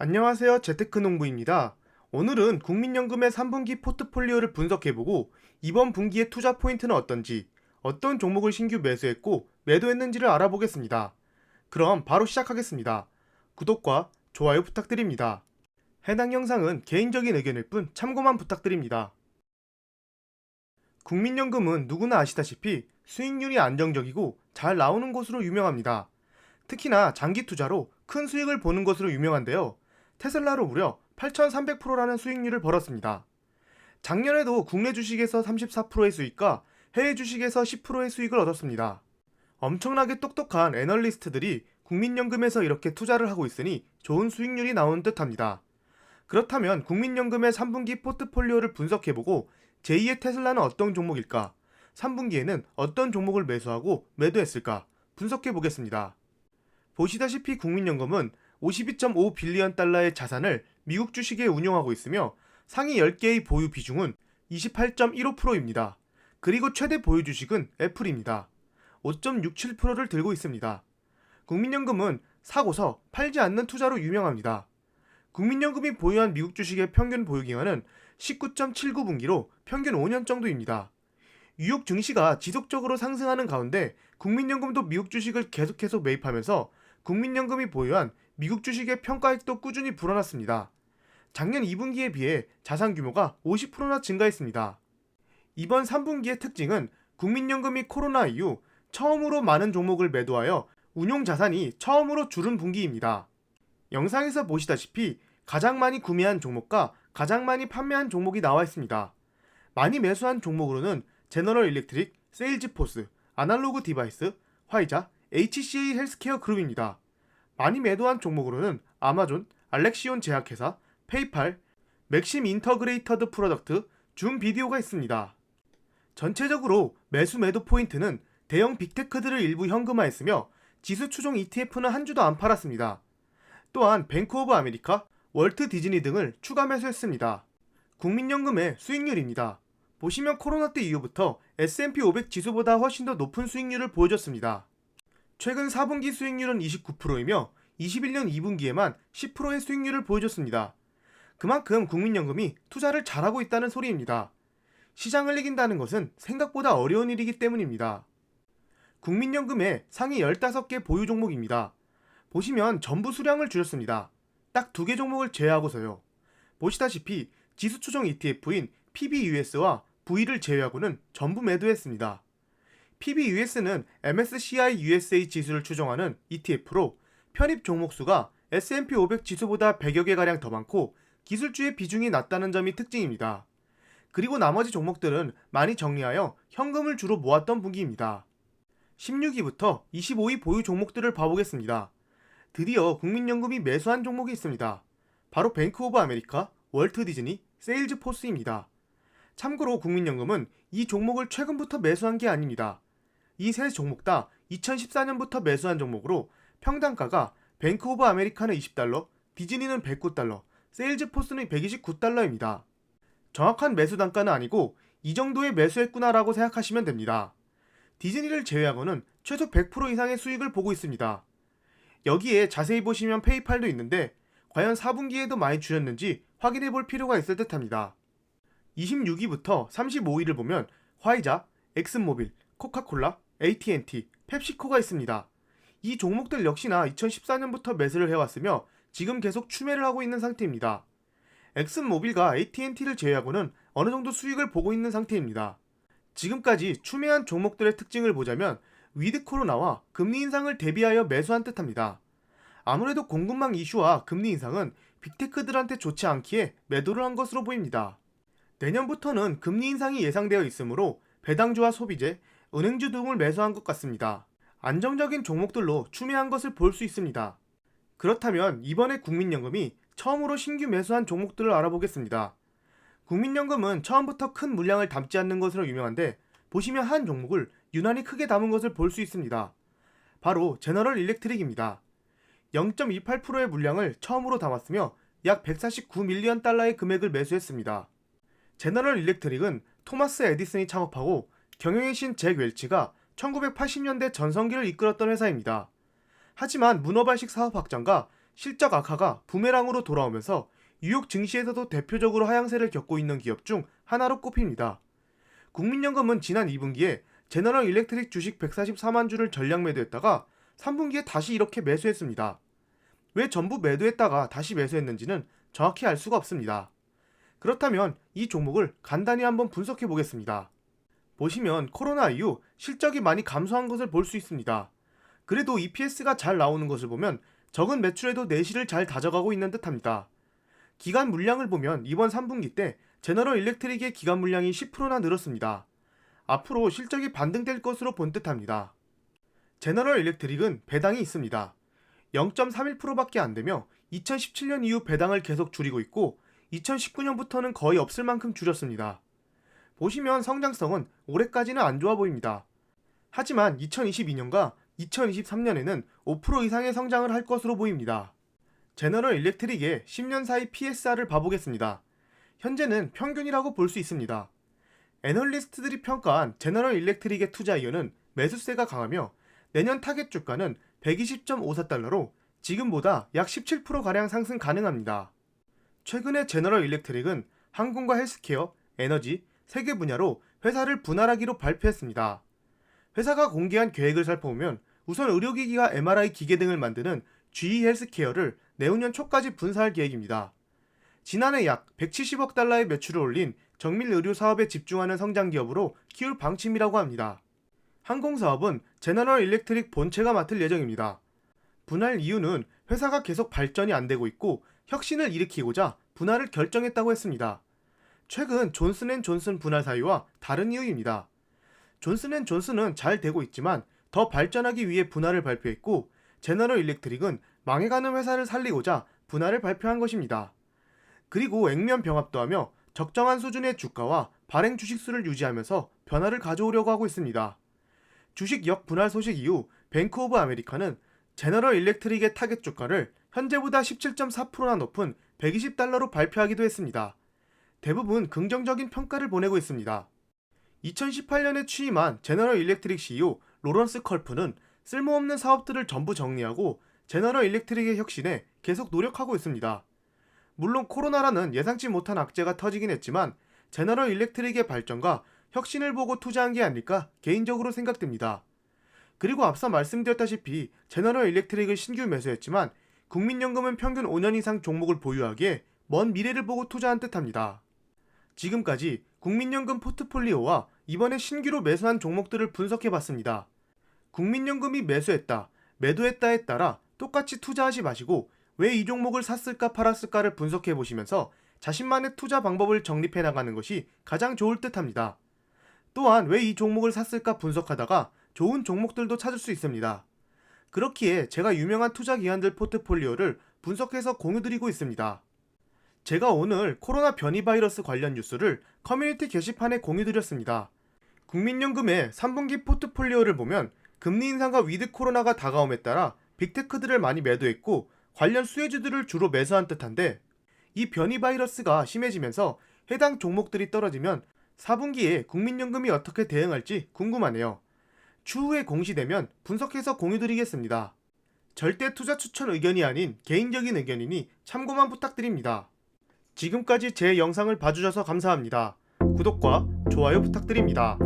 안녕하세요. 재테크 농부입니다. 오늘은 국민연금의 3분기 포트폴리오를 분석해보고 이번 분기의 투자 포인트는 어떤지, 어떤 종목을 신규 매수했고 매도했는지를 알아보겠습니다. 그럼 바로 시작하겠습니다. 구독과 좋아요 부탁드립니다. 해당 영상은 개인적인 의견일 뿐 참고만 부탁드립니다. 국민연금은 누구나 아시다시피 수익률이 안정적이고 잘 나오는 곳으로 유명합니다. 특히나 장기 투자로 큰 수익을 보는 것으로 유명한데요. 테슬라로 무려 8,300%라는 수익률을 벌었습니다. 작년에도 국내 주식에서 34%의 수익과 해외 주식에서 10%의 수익을 얻었습니다. 엄청나게 똑똑한 애널리스트들이 국민연금에서 이렇게 투자를 하고 있으니 좋은 수익률이 나오는 듯합니다. 그렇다면 국민연금의 3분기 포트폴리오를 분석해보고 제2의 테슬라는 어떤 종목일까? 3분기에는 어떤 종목을 매수하고 매도했을까? 분석해보겠습니다. 보시다시피 국민연금은 52.5 빌리언 달러의 자산을 미국 주식에 운용하고 있으며 상위 10개의 보유 비중은 28.15%입니다. 그리고 최대 보유 주식은 애플입니다. 5.67%를 들고 있습니다. 국민연금은 사고서 팔지 않는 투자로 유명합니다. 국민연금이 보유한 미국 주식의 평균 보유 기간은 19.79분기로 평균 5년 정도입니다. 뉴욕 증시가 지속적으로 상승하는 가운데 국민연금도 미국 주식을 계속해서 매입하면서 국민연금이 보유한 미국 주식의 평가액도 꾸준히 불어났습니다. 작년 2분기에 비해 자산 규모가 50%나 증가했습니다. 이번 3분기의 특징은 국민연금이 코로나 이후 처음으로 많은 종목을 매도하여 운용 자산이 처음으로 줄은 분기입니다. 영상에서 보시다시피 가장 많이 구매한 종목과 가장 많이 판매한 종목이 나와 있습니다. 많이 매수한 종목으로는 제너럴 일렉트릭, 세일즈포스, 아날로그 디바이스, 화이자, HCA 헬스케어 그룹입니다. 많이 매도한 종목으로는 아마존, 알렉시온 제약회사, 페이팔, 맥심 인터그레이터드 프로덕트, 줌 비디오가 있습니다. 전체적으로 매수 매도 포인트는 대형 빅테크들을 일부 현금화했으며 지수 추종 ETF는 한 주도 안 팔았습니다. 또한 뱅크 오브 아메리카, 월트 디즈니 등을 추가 매수했습니다. 국민연금의 수익률입니다. 보시면 코로나 때 이후부터 S&P 500 지수보다 훨씬 더 높은 수익률을 보여줬습니다. 최근 4분기 수익률은 29%이며 21년 2분기에만 10%의 수익률을 보여줬습니다. 그만큼 국민연금이 투자를 잘하고 있다는 소리입니다. 시장을 이긴다는 것은 생각보다 어려운 일이기 때문입니다. 국민연금의 상위 15개 보유 종목입니다. 보시면 전부 수량을 줄였습니다. 딱 두 개 종목을 제외하고서요. 보시다시피 지수 추종 ETF인 PBUS와 V를 제외하고는 전부 매도했습니다. PBUS는 MSCI USA 지수를 추종하는 ETF로 편입 종목 수가 S&P 500 지수보다 100여 개가량 더 많고 기술주의 비중이 낮다는 점이 특징입니다. 그리고 나머지 종목들은 많이 정리하여 현금을 주로 모았던 분기입니다. 16위부터 25위 보유 종목들을 봐보겠습니다. 드디어 국민연금이 매수한 종목이 있습니다. 바로 뱅크 오브 아메리카, 월트 디즈니, 세일즈 포스입니다. 참고로 국민연금은 이 종목을 최근부터 매수한 게 아닙니다. 이 세 종목 다 2014년부터 매수한 종목으로 평단가가 뱅크 오브 아메리카는 20달러, 디즈니는 109달러, 세일즈포스는 129달러입니다. 정확한 매수 단가는 아니고 이 정도의 매수했구나라고 생각하시면 됩니다. 디즈니를 제외하고는 최소 100% 이상의 수익을 보고 있습니다. 여기에 자세히 보시면 페이팔도 있는데 과연 4분기에도 많이 줄였는지 확인해 볼 필요가 있을 듯 합니다. 26위부터 35위를 보면 화이자, 엑슨모빌, 코카콜라, AT&T, 펩시코가 있습니다. 이 종목들 역시나 2014년부터 매수를 해왔으며 지금 계속 추매를 하고 있는 상태입니다. 엑슨모빌과 AT&T를 제외하고는 어느 정도 수익을 보고 있는 상태입니다. 지금까지 추매한 종목들의 특징을 보자면 위드 코로나와 금리 인상을 대비하여 매수한 듯합니다. 아무래도 공급망 이슈와 금리 인상은 빅테크들한테 좋지 않기에 매도를 한 것으로 보입니다. 내년부터는 금리 인상이 예상되어 있으므로 배당주와 소비재, 은행주 등을 매수한 것 같습니다. 안정적인 종목들로 추매한 것을 볼 수 있습니다. 그렇다면 이번에 국민연금이 처음으로 신규 매수한 종목들을 알아보겠습니다. 국민연금은 처음부터 큰 물량을 담지 않는 것으로 유명한데 보시면 한 종목을 유난히 크게 담은 것을 볼 수 있습니다. 바로 제너럴 일렉트릭입니다. 0.28%의 물량을 처음으로 담았으며 약 149밀리언 달러의 금액을 매수했습니다. 제너럴 일렉트릭은 토마스 에디슨이 창업하고 경영의 신 잭 웰치가 1980년대 전성기를 이끌었던 회사입니다. 하지만 문어발식 사업 확장과 실적 악화가 부메랑으로 돌아오면서 뉴욕 증시에서도 대표적으로 하향세를 겪고 있는 기업 중 하나로 꼽힙니다. 국민연금은 지난 2분기에 제너럴 일렉트릭 주식 144만 주를 전량 매도했다가 3분기에 다시 이렇게 매수했습니다. 왜 전부 매도했다가 다시 매수했는지는 정확히 알 수가 없습니다. 그렇다면 이 종목을 간단히 한번 분석해 보겠습니다. 보시면 코로나 이후 실적이 많이 감소한 것을 볼 수 있습니다. 그래도 EPS가 잘 나오는 것을 보면 적은 매출에도 내실을 잘 다져가고 있는 듯합니다. 기간 물량을 보면 이번 3분기 때 제너럴 일렉트릭의 기간 물량이 10%나 늘었습니다. 앞으로 실적이 반등될 것으로 본 듯합니다. 제너럴 일렉트릭은 배당이 있습니다. 0.31%밖에 안 되며 2017년 이후 배당을 계속 줄이고 있고 2019년부터는 거의 없을 만큼 줄였습니다. 보시면 성장성은 올해까지는 안 좋아 보입니다. 하지만 2022년과 2023년에는 5% 이상의 성장을 할 것으로 보입니다. 제너럴 일렉트릭의 10년 사이 PSR을 봐보겠습니다. 현재는 평균이라고 볼 수 있습니다. 애널리스트들이 평가한 제너럴 일렉트릭의 투자 이유는 매수세가 강하며 내년 타겟 주가는 120.54달러로 지금보다 약 17%가량 상승 가능합니다. 최근에 제너럴 일렉트릭은 항공과 헬스케어, 에너지, 세 개 분야로 회사를 분할하기로 발표했습니다. 회사가 공개한 계획을 살펴보면 우선 의료기기와 MRI 기계 등을 만드는 GE 헬스케어를 내후년 초까지 분사할 계획입니다. 지난해 약 170억 달러의 매출을 올린 정밀 의료 사업에 집중하는 성장 기업으로 키울 방침이라고 합니다. 항공 사업은 제너럴 일렉트릭 본체가 맡을 예정입니다. 분할 이유는 회사가 계속 발전이 안 되고 있고 혁신을 일으키고자 분할을 결정했다고 했습니다. 최근 존슨앤존슨 분할 사유와 다른 이유입니다. 존슨앤존슨은 잘 되고 있지만 더 발전하기 위해 분할을 발표했고 제너럴 일렉트릭은 망해가는 회사를 살리고자 분할을 발표한 것입니다. 그리고 액면 병합도 하며 적정한 수준의 주가와 발행 주식수를 유지하면서 변화를 가져오려고 하고 있습니다. 주식 역 분할 소식 이후 뱅크 오브 아메리카는 제너럴 일렉트릭의 타겟 주가를 현재보다 17.4%나 높은 120달러로 발표하기도 했습니다. 대부분 긍정적인 평가를 보내고 있습니다. 2018년에 취임한 제너럴 일렉트릭 CEO 로런스 컬프는 쓸모없는 사업들을 전부 정리하고 제너럴 일렉트릭의 혁신에 계속 노력하고 있습니다. 물론 코로나라는 예상치 못한 악재가 터지긴 했지만 제너럴 일렉트릭의 발전과 혁신을 보고 투자한 게 아닐까 개인적으로 생각됩니다. 그리고 앞서 말씀드렸다시피 제너럴 일렉트릭을 신규 매수했지만 국민연금은 평균 5년 이상 종목을 보유하기에 먼 미래를 보고 투자한 듯합니다. 지금까지 국민연금 포트폴리오와 이번에 신규로 매수한 종목들을 분석해 봤습니다. 국민연금이 매수했다, 매도했다에 따라 똑같이 투자하지 마시고 왜 이 종목을 샀을까 팔았을까를 분석해 보시면서 자신만의 투자 방법을 정립해 나가는 것이 가장 좋을 듯 합니다. 또한 왜 이 종목을 샀을까 분석하다가 좋은 종목들도 찾을 수 있습니다. 그렇기에 제가 유명한 투자 기관들 포트폴리오를 분석해서 공유드리고 있습니다. 제가 오늘 코로나 변이 바이러스 관련 뉴스를 커뮤니티 게시판에 공유드렸습니다. 국민연금의 3분기 포트폴리오를 보면 금리 인상과 위드 코로나가 다가옴에 따라 빅테크들을 많이 매도했고 관련 수혜주들을 주로 매수한 듯한데 이 변이 바이러스가 심해지면서 해당 종목들이 떨어지면 4분기에 국민연금이 어떻게 대응할지 궁금하네요. 추후에 공시되면 분석해서 공유드리겠습니다. 절대 투자 추천 의견이 아닌 개인적인 의견이니 참고만 부탁드립니다. 지금까지 제 영상을 봐주셔서 감사합니다. 구독과 좋아요 부탁드립니다.